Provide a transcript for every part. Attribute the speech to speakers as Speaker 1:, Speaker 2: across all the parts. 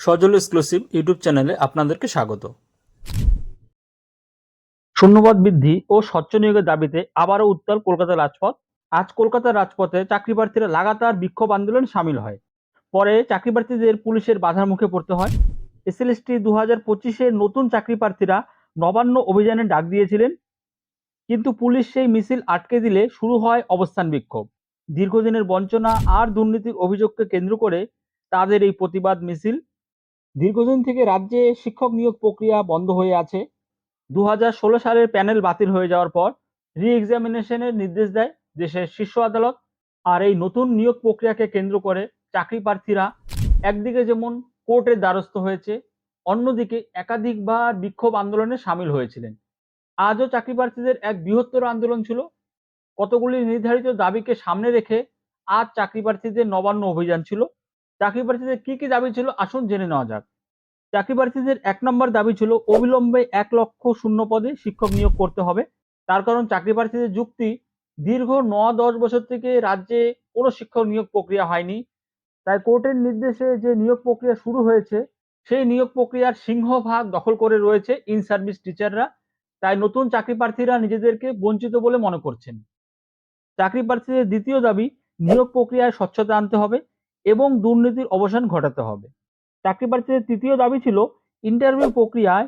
Speaker 1: সজল exclusive YouTube চ্যানেলে আপনাদেরকে স্বাগত। শূন্যপদ বৃদ্ধি ও স্বচ্ছ নিয়োগের দাবিতে আবারও উত্তাল কলকাতার রাজপথ। আজ কলকাতার রাজপথে চাকরি প্রার্থীরা লাগাতার বিক্ষোভ আন্দোলন সামিল হয়। পরে চাকরি প্রার্থীদের পুলিশের বাধার মুখে পড়তে হয়। এসএলএসটি দু হাজার পঁচিশের নতুন চাকরি প্রার্থীরা নবান্ন অভিযানে ডাক দিয়েছিলেন। কিন্তু পুলিশ সেই মিছিল আটকে দিলে শুরু হয় অবস্থান বিক্ষোভ। দীর্ঘদিনের বঞ্চনা আর দুর্নীতির অভিযোগকে কেন্দ্র করে তাদের এই প্রতিবাদ মিছিল দীর্ঘদিন থেকে রাজ্যে শিক্ষক নিয়োগ প্রক্রিয়া বন্ধ হয়ে আছে। দু হাজার ষোলো সালের প্যানেল বাতিল হয়ে যাওয়ার পর রি এক্সামিনেশনের নির্দেশ দেয় দেশের শীর্ষ আদালত। আর এই নতুন নিয়োগ প্রক্রিয়াকে কেন্দ্র করে চাকরি প্রার্থীরা একদিকে যেমন কোর্টের দ্বারস্থ হয়েছে, অন্যদিকে একাধিকবার বিক্ষোভ আন্দোলনে সামিল হয়েছিলেন। আজও চাকরি প্রার্থীদের এক বৃহত্তর আন্দোলন ছিল। কতগুলি নির্ধারিত দাবিকে সামনে রেখে আজ চাকরি প্রার্থীদের নবান্ন অভিযান ছিল। চাকরি প্রার্থীদের কি কি দাবি ছিল আসুন জেনে নেওয়া যাক। চাকরি প্রার্থীদের এক নম্বর দাবি ছিল অবিলম্বে এক লক্ষ শূন্য পদে শিক্ষক নিয়োগ করতে হবে। তার কারণ চাকরি প্রার্থীদের যুক্তি দীর্ঘ ন দশ বছর থেকে রাজ্যে কোনো শিক্ষক নিয়োগ প্রক্রিয়া হয়নি। তাই কোর্টের নির্দেশে যে নিয়োগ প্রক্রিয়া শুরু হয়েছে, সেই নিয়োগ প্রক্রিয়ার সিংহভাগ দখল করে রয়েছে ইন সার্ভিস টিচাররা। তাই নতুন চাকরি প্রার্থীরা নিজেদেরকে বঞ্চিত বলে মনে করছেন। চাকরি প্রার্থীদের দ্বিতীয় দাবি, নিয়োগ প্রক্রিয়ায় স্বচ্ছতা আনতে হবে এবং দুর্নীতির অবসান ঘটাতে হবে। চাকরি প্রার্থীদের তৃতীয় দাবি ছিল ইন্টারভিউ প্রক্রিয়ায়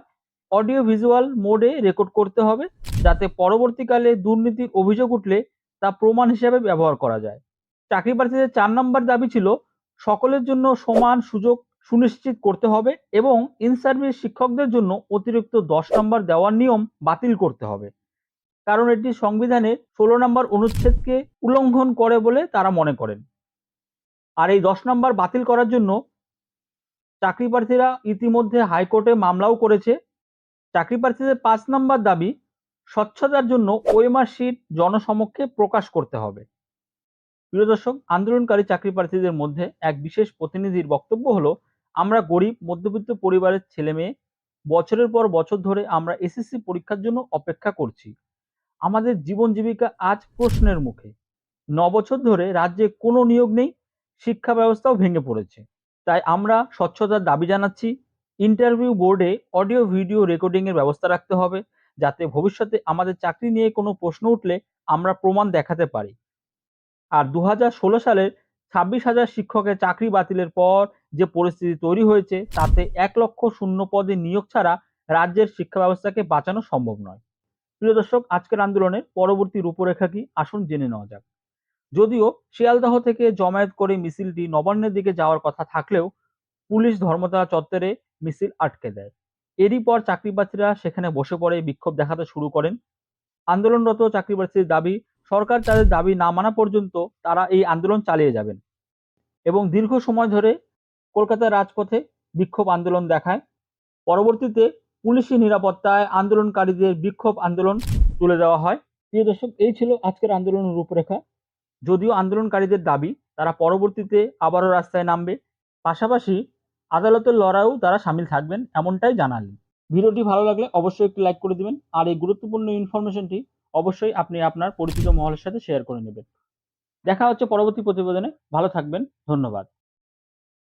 Speaker 1: অডিও ভিজুয়াল মোডে রেকর্ড করতে হবে, যাতে পরবর্তীকালে দুর্নীতির অভিযোগ উঠলে তা প্রমাণ হিসেবে ব্যবহার করা যায়। চাকরি প্রার্থীদের চার নম্বর দাবি ছিল, সকলের জন্য সমান সুযোগ সুনিশ্চিত করতে হবে এবং ইন সার্ভিস শিক্ষকদের জন্য অতিরিক্ত দশ নম্বর দেওয়ার নিয়ম বাতিল করতে হবে। কারণ এটি সংবিধানের ষোলো নম্বর অনুচ্ছেদকে উল্লঙ্ঘন করে বলে তারা মনে করেন। আর এই দশ নম্বর বাতিল করার জন্য চাকরি প্রার্থীরা ইতিমধ্যে হাইকোর্টে মামলাও করেছে। চাকরি প্রার্থীদের পাঁচ নম্বর দাবি, স্বচ্ছতার জন্য ওএমআর শিট জনসমক্ষে প্রকাশ করতে হবে। প্রিয় দর্শক, আন্দোলনকারী চাকরি প্রার্থীদের মধ্যে এক বিশেষ প্রতিনিধির বক্তব্য হলো, আমরা গরিব, মধ্যবিত্ত পরিবারের ছেলে মেয়ে, বছরের পর বছর ধরে আমরা এসএসসি পরীক্ষার জন্য অপেক্ষা করছি। আমাদের জীবন জীবিকা আজ প্রশ্নের মুখে। ন বছর ধরে রাজ্যে কোনো নিয়োগ নেই, শিক্ষা ব্যবস্থাও ভেঙে পড়েছে। তাই আমরা স্বচ্ছতার দাবি জানাচ্ছি। ইন্টারভিউ বোর্ডে অডিও ভিডিও রেকর্ডিং এর ব্যবস্থা রাখতে হবে, যাতে ভবিষ্যতে আমাদের চাকরি নিয়ে কোনো প্রশ্ন উঠলে আমরা প্রমাণ দেখাতে পারি। আর দু হাজার ষোলো সালের ছাব্বিশ হাজার শিক্ষকের চাকরি বাতিলের পর যে পরিস্থিতি তৈরি হয়েছে, তাতে এক লক্ষ শূন্য পদে নিয়োগ ছাড়া রাজ্যের শিক্ষা ব্যবস্থাকে বাঁচানো সম্ভব নয়। প্রিয় দর্শক, আজকের আন্দোলনের পরবর্তী রূপরেখা কি? আসুন জেনে নেওয়া যাক। যদিও শিয়ালদহ থেকে জমায়েত করে মিছিলটি নবান্নের দিকে যাওয়ার কথা থাকলেও পুলিশ ধর্মতলা চত্বরে মিছিল আটকে দেয়। এরই পর চাকরি প্রার্থীরা সেখানে বসে পড়ে বিক্ষোভ দেখাতে শুরু করেন। আন্দোলনরত চাকরি প্রার্থীদের দাবি, সরকার তাদের দাবি না মানা পর্যন্ত তারা এই আন্দোলন চালিয়ে যাবেন এবং দীর্ঘ সময় ধরে কলকাতার রাজপথে বিক্ষোভ আন্দোলন দেখায়। পরবর্তীতে পুলিশি নিরাপত্তায় আন্দোলনকারীদের বিক্ষোভ আন্দোলন তুলে দেওয়া হয়। প্রিয় দর্শক, এই ছিল আজকের আন্দোলনের রূপরেখা। যদিও আন্দোলনকারীদের দাবি, তারা পরবর্তীতে আবারও রাস্তায় নামবে। পাশাপাশি আদালতের লড়াইও তারা সামিল থাকবেন এমনটাই জানালেন। ভিডিওটি ভালো লাগলে অবশ্যই একটি লাইক করে দিবেন আর এই গুরুত্বপূর্ণ ইনফরমেশনটি অবশ্যই আপনি আপনার পরিচিত মহলের সাথে শেয়ার করে নেবেন। দেখা হচ্ছে পরবর্তী প্রতিবেদনে। ভালো থাকবেন। ধন্যবাদ।